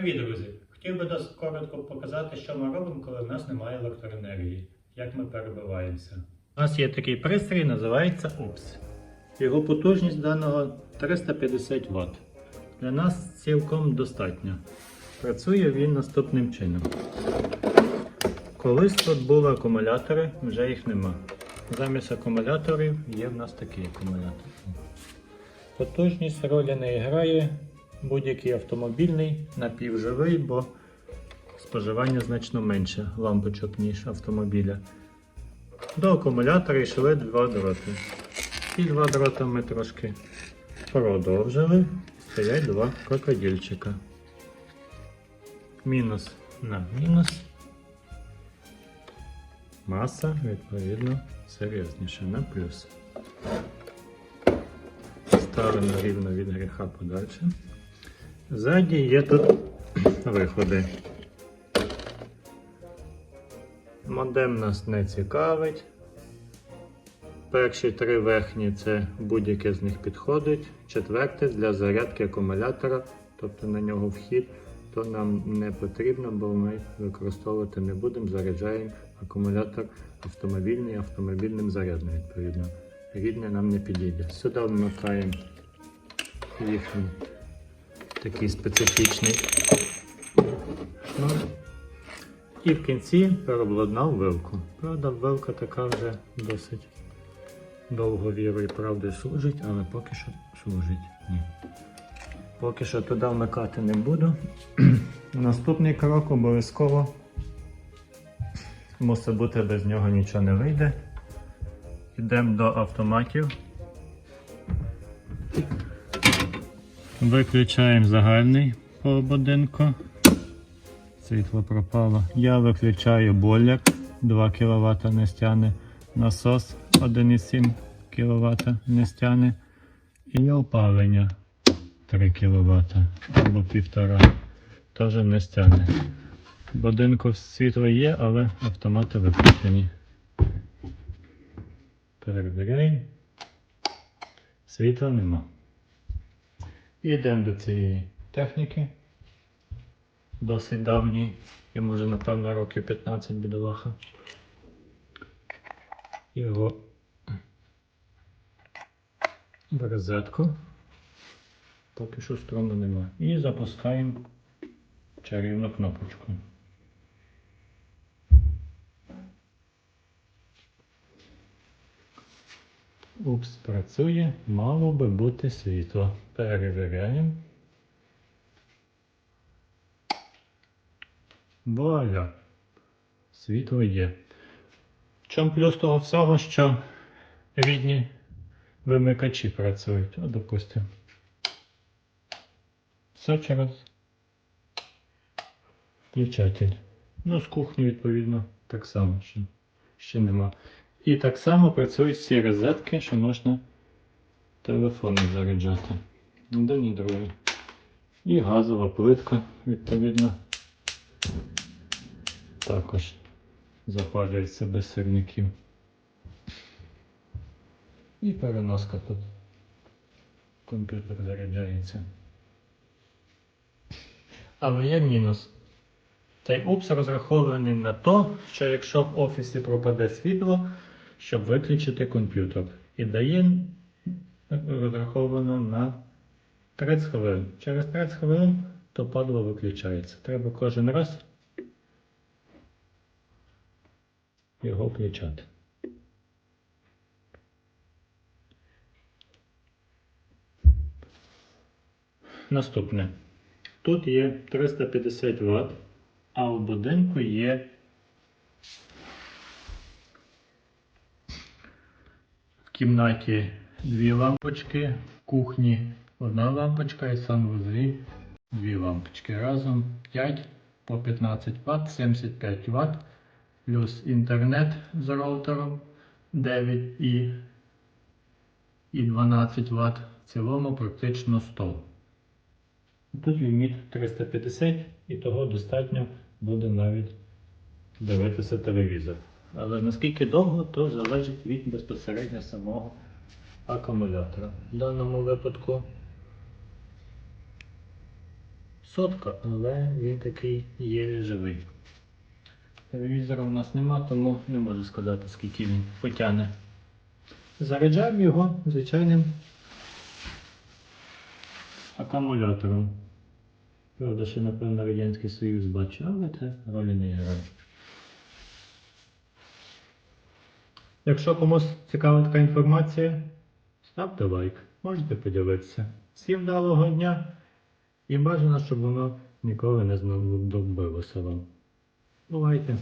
Привіт, друзі! Хотів би досить коротко показати, що ми робимо, коли в нас немає електроенергії, як ми перебиваємося. У нас є такий пристрій, називається UPS. Його потужність даного 350 Вт. Для нас цілком достатньо. Працює він наступним чином. Колись тут були акумулятори, вже їх нема. Замість акумуляторів є в нас такий акумулятор. Потужність ролі не грає будь-який автомобільний напівживий, бо споживання значно менше лампочок, ніж автомобіля. До акумулятора йшли два дроти. Ці два дроти ми трошки продовжили. Стоять два крокодильчика. Мінус на мінус. Маса, відповідно, серйозніше на плюс. Ставимо рівно від гріха подальше. Ззаді є тут виходи. Модем нас не цікавить. Перші три верхні це будь-яке з них підходить. Четверте для зарядки акумулятора, тобто на нього вхід, то нам не потрібно, бо ми використовувати не будемо. Заряджаємо акумулятор автомобільний, автомобільним зарядним, відповідно. Рідне нам не підійде. Сюди вмикаємо їхній такий специфічний шнур. І в кінці переобладнав вилку. Правда, вилка така вже досить довго вірою і правдою служить, але поки що служить. Ні. Поки що туди вмикати не буду. Наступний крок обов'язково мусить бути без нього нічого не вийде. Йдемо до автоматів. Виключаємо загальний по будинку. Світло пропало. Я виключаю бойлер 2 кВт не стягне, насос 1,7 кВт не стягне і опалення 3 кВт або 1,5 теж не стягне. Будинку світло є, але автомати виключені. Перевіряємо. Світла нема. Йдемо до цієї техніки. Досить давній, йому вже напевно років 15 бідолаха. Його в розетку. Поки що струму немає. І запускаємо чарівну кнопочку. Упс, працює, мало би бути світло. Перевіряємо. Вуаля. Світло є. В чому плюс того всього, що рідні вимикачі працюють. От, допустимо. Все через включатель. Ну, з кухні, відповідно, так само ще, ще нема. І так само працюють всі розетки, що можна телефони заряджати. Один і другий. І газова плитка, відповідно, також запалюється без сирників. І переноска тут. Комп'ютер заряджається. Але є мінус. Цей упс розрахований на те, що якщо в офісі пропаде світло, щоб виключити комп'ютер. І дає розраховано на 30 хвилин. Через 30 хвилин то падло виключається. Треба кожен раз його включати. Наступне. Тут є 350 Вт, а в будинку є кімнаті дві лампочки, в кухні одна лампочка і в санвузлі дві лампочки. Разом 5 по 15 Вт, 75 Вт, плюс інтернет з роутером 9 і, і 12 Вт. В цілому практично 100. Тут ліміт 350 і того достатньо буде навіть дивитися телевізор. Але наскільки довго, то залежить від безпосередньо самого акумулятора. В даному випадку сотка, але він такий є живий. Телевізора у нас нема, тому не можу сказати, скільки він потягне. Заряджаємо його звичайним акумулятором. Правда, ще, напевно, Радянський Союз бачу, але це ролі не грає. Якщо комусь цікава така інформація, ставте лайк, можете поділитися. Всім вдалого дня і бажано, щоб воно ніколи не знадобилося вам. Бувайте!